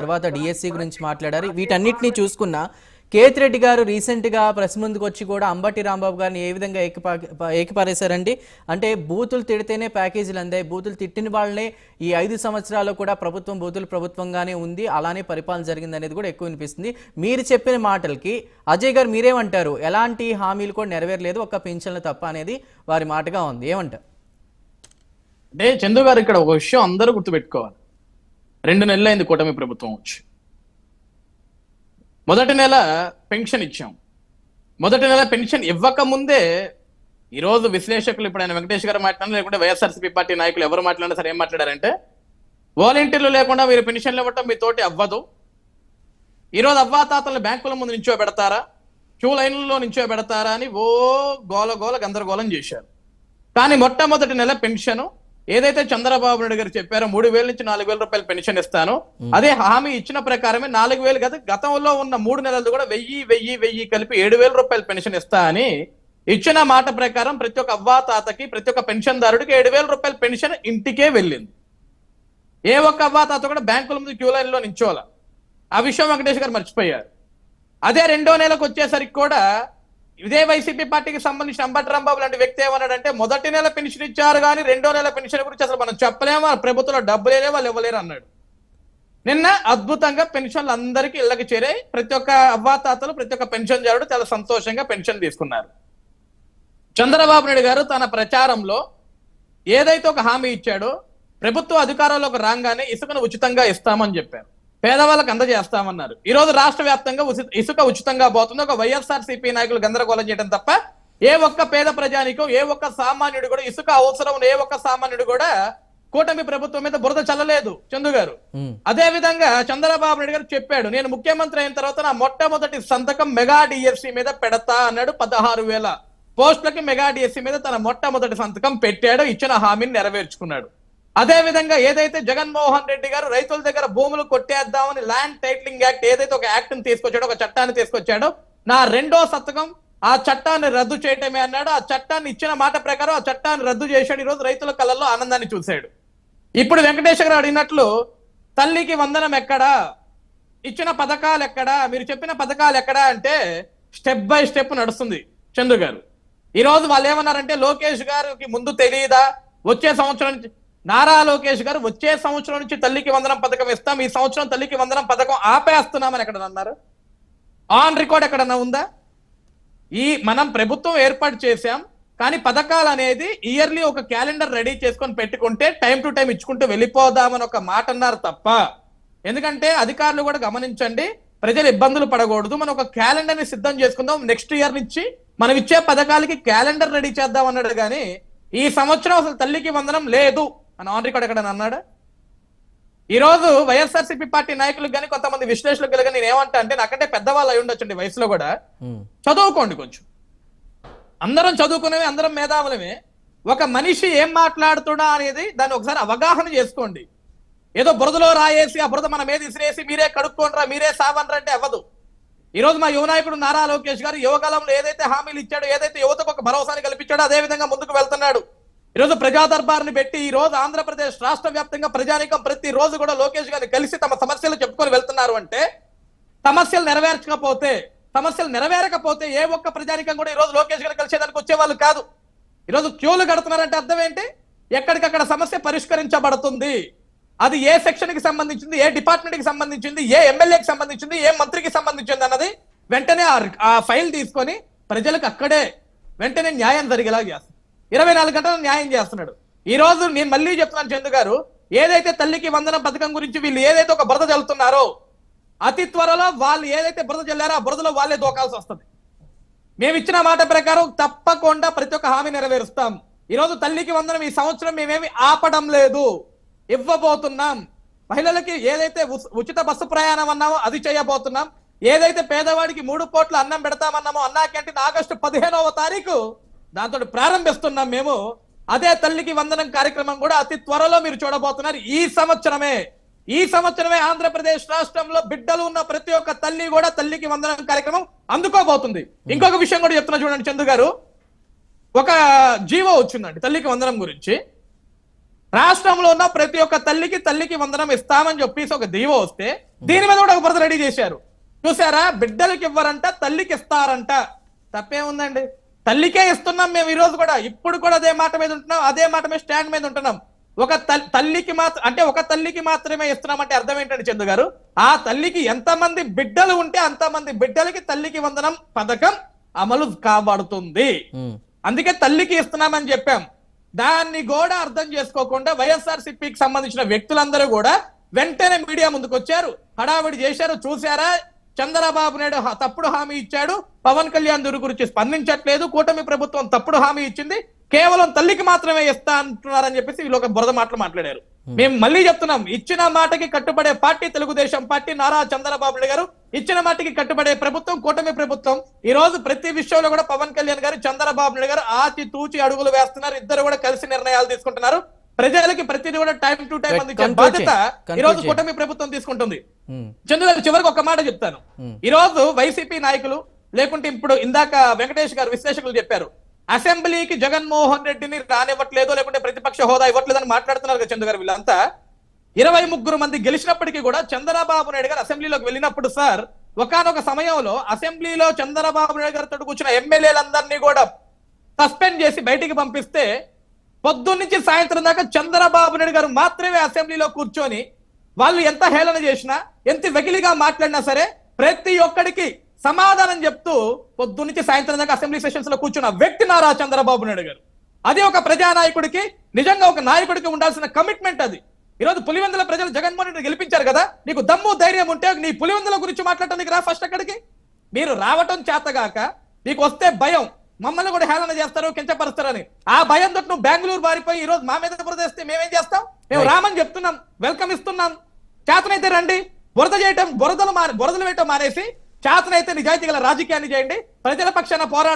తర్వాత డిఎస్సి గురించి మాట్లాడారు. వీటన్నిటిని చూసుకున్నా కేతిరెడ్డి గారు రీసెంట్గా ప్రెస్ ముందుకు వచ్చి కూడా అంబటి రాంబాబు గారిని ఏ విధంగా ఏకిపా ఏకిపారేశారండి? అంటే బూతులు తిడితేనే ప్యాకేజీలు అందాయి. బూతులు తిట్టిన వాళ్ళనే ఈ ఐదు సంవత్సరాల్లో కూడా ప్రభుత్వం బూతులు ప్రభుత్వంగానే ఉంది. అలానే పరిపాలన జరిగింది అనేది కూడా ఎక్కువ వినిపిస్తుంది. మీరు చెప్పిన మాటలకి అజయ్ గారు మీరేమంటారు? ఎలాంటి హామీలు కూడా నెరవేరలేదు. ఒక్క పింఛన్లు తప్ప అనేది వారి మాటగా ఉంది. ఏమంటారు? అంటే చందు గారు ఇక్కడ ఒక విషయం అందరూ గుర్తుపెట్టుకోవాలి. రెండు నెలలైంది కూటమి ప్రభుత్వం వచ్చి. మొదటి నెల పెన్షన్ ఇచ్చాం. మొదటి నెల పెన్షన్ ఇవ్వక ముందే ఈరోజు విశ్లేషకులు ఇప్పుడు ఆయన వెంకటేష్ గారు మాట్లాడినా లేకుంటే వైఎస్ఆర్సీపీ పార్టీ నాయకులు ఎవరు మాట్లాడినా సరే ఏం మాట్లాడారంటే వాలంటీర్లు లేకుండా మీరు పెన్షన్లు ఇవ్వటం మీ తోటి అవ్వదు. ఈరోజు అవ్వాతాతలు బ్యాంకుల ముందు నించో పెడతారా క్యూ లైన్లలో నించో పెడతారా అని ఓ గోల గోల గందరగోళం చేశారు. కానీ మొట్టమొదటి నెల పెన్షన్ ఏదైతే చంద్రబాబు నాయుడు గారు చెప్పారో మూడు వేల నుంచి నాలుగు వేల రూపాయలు పెన్షన్ ఇస్తాను అదే హామీ ఇచ్చిన ప్రకారమే నాలుగు వేలు కదా గతంలో ఉన్న మూడు నెలలు కూడా వెయ్యి వెయ్యి వెయ్యి కలిపి ఏడు వేల రూపాయలు పెన్షన్ ఇస్తా అని ఇచ్చిన మాట ప్రకారం ప్రతి ఒక్క అవ్వా తాతకి ప్రతి ఒక్క పెన్షన్దారుడికి ఏడు వేల రూపాయల పెన్షన్ ఇంటికే వెళ్ళింది. ఏ ఒక్క అవ్వా తాత కూడా బ్యాంకుల ముందు క్యూ లైన్లో నించోవాల ఆ విషయం వెంకటేష్ గారు మర్చిపోయారు. అదే రెండో నెలకు వచ్చేసరికి కూడా ఇదే వైసీపీ పార్టీకి సంబంధించిన అంబట్రాంబాబు లాంటి వ్యక్తి ఏమన్నాడంటే మొదటి నెల పెన్షన్ ఇచ్చారు కానీ రెండో నెల పెన్షన్ గురించి అసలు మనం చెప్పలేము? ఆ ప్రభుత్వంలో డబ్బులేనే వాళ్ళు ఇవ్వలేరు అన్నాడు. నిన్న అద్భుతంగా పెన్షన్లు అందరికీ ఇళ్ళకి చేరాయి. ప్రతి ఒక్క అవ్వాతాతలు ప్రతి ఒక్క పెన్షన్ జారుడు చాలా సంతోషంగా పెన్షన్ తీసుకున్నారు. చంద్రబాబు నాయుడు గారు తన ప్రచారంలో ఏదైతే ఒక హామీ ఇచ్చాడో ప్రభుత్వ అధికారంలోకి రాగానే ఇసుకను ఉచితంగా ఇస్తామని చెప్పారు. పేదవాళ్ళకి అందజేస్తామన్నారు. ఈ రోజు రాష్ట్ర వ్యాప్తంగా ఇసుక ఉచితంగా పోతుంది. ఒక వైఎస్ఆర్ సిపి నాయకులు గందరగోళం చేయడం తప్ప ఏ ఒక్క పేద ప్రజానికో ఏ ఒక్క సామాన్యుడు కూడా ఇసుక అవసరం ఏ ఒక్క సామాన్యుడు కూడా కూటమి ప్రభుత్వం మీద బురద చల్లలేదు చందు గారు. అదే విధంగా చంద్రబాబు నాయుడు గారు చెప్పాడు నేను ముఖ్యమంత్రి అయిన తర్వాత నా మొట్టమొదటి సంతకం మెగా డిఎస్సి మీద పెడతా అన్నాడు పదహారు వేల పోస్టులకి మెగా డిఎస్సి మీద తన మొట్టమొదటి సంతకం పెట్టాడు ఇచ్చిన హామీని నెరవేర్చుకున్నాడు. అదే విధంగా ఏదైతే జగన్మోహన్ రెడ్డి గారు రైతుల దగ్గర భూములు కొట్టేద్దామని ల్యాండ్ టైటిలింగ్ యాక్ట్ ఏదైతే ఒక యాక్ట్ని తీసుకొచ్చాడో ఒక చట్టాన్ని తీసుకొచ్చాడో నా రెండో శతకం ఆ చట్టాన్ని రద్దు చేయటమే అన్నాడు. ఆ చట్టాన్ని ఇచ్చిన మాట ప్రకారం ఆ చట్టాన్ని రద్దు చేశాడు. ఈ రోజు రైతుల కళ్ళల్లో ఆనందాన్ని చూశాడు. ఇప్పుడు వెంకటేశ్వర గారు అడిగినట్లు తల్లికి వందనం ఎక్కడా? ఇచ్చిన పథకాలు ఎక్కడా? మీరు చెప్పిన పథకాలు ఎక్కడా అంటే స్టెప్ బై స్టెప్ నడుస్తుంది చంద్రు గారు. ఈ రోజు వాళ్ళు ఏమన్నారంటే లోకేష్ గారికి ముందు తెలియదా వచ్చే సంవత్సరం నారా లోకేష్ గారు వచ్చే సంవత్సరం నుంచి తల్లికి వందనం పథకం ఇస్తాం. ఈ సంవత్సరం తల్లికి వందనం పథకం ఆపేస్తున్నామని ఎక్కడ అన్నారు? ఆన్ రికార్డ్ ఎక్కడన్నా ఉందా? ఈ మనం ప్రభుత్వం ఏర్పాటు చేశాం కానీ పథకాలు అనేది ఇయర్లీ ఒక క్యాలెండర్ రెడీ చేసుకొని పెట్టుకుంటే టైం టు టైం ఇచ్చుకుంటూ వెళ్ళిపోదామని ఒక మాట అన్నారు తప్ప. ఎందుకంటే అధికారులు కూడా గమనించండి ప్రజలు ఇబ్బందులు పడకూడదు. మనం ఒక క్యాలెండర్ని సిద్ధం చేసుకుందాం. నెక్స్ట్ ఇయర్ నుంచి మనం ఇచ్చే పథకాలకి క్యాలెండర్ రెడీ చేద్దాం అన్నాడు కానీ ఈ సంవత్సరం అసలు తల్లికి వందనం లేదు. అని ఆన్ రికార్డ్ ఎక్కడ అన్నాడా? ఈ రోజు వైఎస్ఆర్సీపీ పార్టీ నాయకులకు కానీ కొంతమంది విశ్లేషకులకు కానీ నేను ఏమంటా అంటే నాకంటే పెద్దవాళ్ళు అయి ఉండొచ్చండి వయసులో కూడా. చదువుకోండి కొంచెం. అందరం చదువుకునేవి అందరం మేధావులమే. ఒక మనిషి ఏం మాట్లాడుతున్నా అనేది దాన్ని ఒకసారి అవగాహన చేసుకోండి. ఏదో బురదలో రాయేసి ఆ బురద మన మీద ఇసిరేసి మీరే కడుక్కోండిరా మీరే సావనరా అంటే అవ్వదు. ఈ రోజు మా యువ నాయకుడు నారా లోకేష్ గారు యువకాలంలో ఏదైతే హామీలు ఇచ్చాడో ఏదైతే యువతకు ఒక భరోసాని కల్పించాడో అదే విధంగా ముందుకు వెళ్తున్నాడు. ఈ రోజు ప్రజా దర్బార్ని పెట్టి ఈ రోజు ఆంధ్రప్రదేశ్ రాష్ట్ర వ్యాప్తంగా ప్రజానికం ప్రతి రోజు కూడా లోకేష్ గారిని కలిసి తమ సమస్యలు చెప్పుకొని వెళ్తున్నారు అంటే సమస్యలు నెరవేర్చకపోతే సమస్యలు నెరవేరకపోతే ఏ ఒక్క ప్రజానికం కూడా ఈ రోజు లోకేష్ గారిని కలిసేదానికి వచ్చేవాళ్ళు కాదు. ఈ రోజు క్యూలు కడుతున్నారంటే అర్థం ఏంటి? ఎక్కడికక్కడ సమస్య పరిష్కరించబడుతుంది. అది ఏ సెక్షన్కి సంబంధించింది ఏ డిపార్ట్మెంట్కి సంబంధించింది ఏ ఎమ్మెల్యేకి సంబంధించింది ఏ మంత్రికి సంబంధించింది అన్నది వెంటనే ఆ ఫైల్ తీసుకొని ప్రజలకు అక్కడే వెంటనే న్యాయం జరిగేలా చేస్తాడు ఇరవై నాలుగు గంటలు న్యాయం చేస్తున్నాడు. ఈ రోజు నేను మళ్ళీ చెప్తున్నాను చందు గారు ఏదైతే తల్లికి వందనం పథకం గురించి వీళ్ళు ఏదైతే ఒక బురద చల్లుతున్నారో అతి త్వరలో వాళ్ళు ఏదైతే బురద చల్లారో ఆ బురదలో వాళ్ళే దోకాల్సి వస్తుంది. మేము ఇచ్చిన మాట ప్రకారం తప్పకుండా ప్రతి ఒక్క హామీ నెరవేరుస్తాం. ఈ రోజు తల్లికి వందనం ఈ సంవత్సరం మేమేమి ఆపడం లేదు. ఇవ్వబోతున్నాం. మహిళలకి ఏదైతే ఉచిత బస్సు ప్రయాణం అన్నామో అది చేయబోతున్నాం. ఏదైతే పేదవాడికి మూడు పోట్ల అన్నం పెడతామన్నామో అన్నా క్యాంటీన్ ఆగస్టు పదిహేనవ తారీఖు దాంతో ప్రారంభిస్తున్నాం మేము. అదే తల్లికి వందనం కార్యక్రమం కూడా అతి త్వరలో మీరు చూడబోతున్నారు. ఈ సంవత్సరమే ఈ సంవత్సరమే ఆంధ్రప్రదేశ్ రాష్ట్రంలో బిడ్డలు ఉన్న ప్రతి ఒక్క తల్లి కూడా తల్లికి వందనం కార్యక్రమం అందుకోబోతుంది. ఇంకొక విషయం కూడా చెప్తున్నా చూడండి చందు గారు. ఒక జీవో వచ్చిందండి తల్లికి వందనం గురించి. రాష్ట్రంలో ఉన్న ప్రతి ఒక్క తల్లికి తల్లికి వందనం ఇస్తామని చెప్పేసి ఒక దీవో వస్తే దీని మీద కూడా ఒక బురద రెడీ చేశారు. చూసారా? బిడ్డలకి ఇవ్వరంట తల్లికి ఇస్తారంట. తప్పేముందండి? తల్లికే ఇస్తున్నాం మేము ఈ రోజు కూడా. ఇప్పుడు కూడా అదే మాట మీద ఉంటున్నాం అదే మాట మీద స్టాండ్ మీద ఉంటున్నాం. ఒక తల్- తల్లికి మాత్రం అంటే ఒక తల్లికి మాత్రమే ఇస్తున్నాం అంటే అర్థం ఏంటండి చందు గారు? ఆ తల్లికి ఎంతమంది బిడ్డలు ఉంటే అంతమంది బిడ్డలకి తల్లికి వందనం పథకం అమలు కాబడుతుంది. అందుకే తల్లికి ఇస్తున్నామని చెప్పాం. దాన్ని కూడా అర్థం చేసుకోకుండా వైఎస్ఆర్ సిపికి సంబంధించిన వ్యక్తులందరూ కూడా వెంటనే మీడియా ముందుకు వచ్చారు హడావిడి చేశారు చూశారా? చంద్రబాబు నాయుడు తప్పుడు హామీ ఇచ్చాడు. పవన్ కళ్యాణ్ దూరు గురించి స్పందించట్లేదు. కూటమి ప్రభుత్వం తప్పుడు హామీ ఇచ్చింది. కేవలం తల్లికి మాత్రమే ఇస్తా అంటున్నారని చెప్పేసి వీళ్ళు ఒక బురద మాటలు మాట్లాడారు. మేము మళ్ళీ చెప్తున్నాం. ఇచ్చిన మాటకి కట్టుబడే పార్టీ తెలుగుదేశం పార్టీ నారా చంద్రబాబు నాయుడు గారు ఇచ్చిన మాటకి కట్టుబడే ప్రభుత్వం కూటమి ప్రభుత్వం. ఈ రోజు ప్రతి విషయంలో కూడా పవన్ కళ్యాణ్ గారు చంద్రబాబు నాయుడు గారు ఆచి తూచి అడుగులు వేస్తున్నారు. ఇద్దరు కూడా కలిసి నిర్ణయాలు తీసుకుంటున్నారు. ప్రజలకి ప్రతిదీ కూడా టైం టు టైం అందించే బాధ్యత. ఈ రోజు కూటమి ప్రభుత్వం తీసుకుంటుంది ఉమ్, చంద్ర గారు చివరికి ఒక మాట చెప్తాను Hmm. ఈ రోజు వైసీపీ నాయకులు లేకుంటే ఇప్పుడు ఇందాక వెంకటేష్ గారు విశ్లేషకులు చెప్పారు అసెంబ్లీకి జగన్మోహన్ రెడ్డిని రానివ్వట్లేదు లేకుంటే ప్రతిపక్ష హోదా ఇవ్వట్లేదని మాట్లాడుతున్నారు కదా చంద్ర గారు వీళ్ళంతా ఇరవై ముగ్గురు మంది గెలిచినప్పటికీ కూడా చంద్రబాబు నాయుడు గారు అసెంబ్లీలోకి వెళ్ళినప్పుడు సార్ ఒకానొక సమయంలో అసెంబ్లీలో చంద్రబాబు నాయుడు గారితో కూర్చున్న ఎమ్మెల్యేలందరినీ కూడా సస్పెండ్ చేసి బయటికి పంపిస్తే పొద్దున్న నుంచి సాయంత్రం దాకా చంద్రబాబు నాయుడు గారు మాత్రమే అసెంబ్లీలో కూర్చొని వాళ్ళు ఎంత హేళన చేసినా ఎంత వెకిలిగా మాట్లాడినా సరే ప్రతి ఒక్కడికి సమాధానం చెప్తూ పొద్దున్న నుంచి సాయంత్రం దాకా అసెంబ్లీ సెషన్స్లో కూర్చున్న వ్యక్తి నారా చంద్రబాబు నాయుడు గారు. అది ఒక ప్రజానాయకుడికి నిజంగా ఒక నాయకుడికి ఉండాల్సిన కమిట్మెంట్ అది. ఈరోజు పులివెందుల ప్రజలు జగన్మోహన్ రెడ్డి గెలిపించారు కదా నీకు దమ్ము ధైర్యం ఉంటే నీ పులివెందుల గురించి మాట్లాడటానికి రా ఫస్ట్ అక్కడికి. మీరు రావటం చేతగాక నీకు వస్తే భయం మమ్మల్ని కూడా హేళన చేస్తారు కించపరుస్తారని. ఆ భయంతో నువ్వు బెంగళూరు బారిపోయి ఈ రోజు మా మీద బురదేస్తే మేమేం చేస్తాం? మేము. రామని చెప్తున్నాం వెల్కమ్ ఇస్తున్నాం. చేతనైతే రండి బురద చేయటం బురదలు మాని బురదలు వేయటం మానేసి చేతనైతే నిజాయితీ గల రాజకీయాన్ని చేయండి ప్రజల పక్షాన పోరాట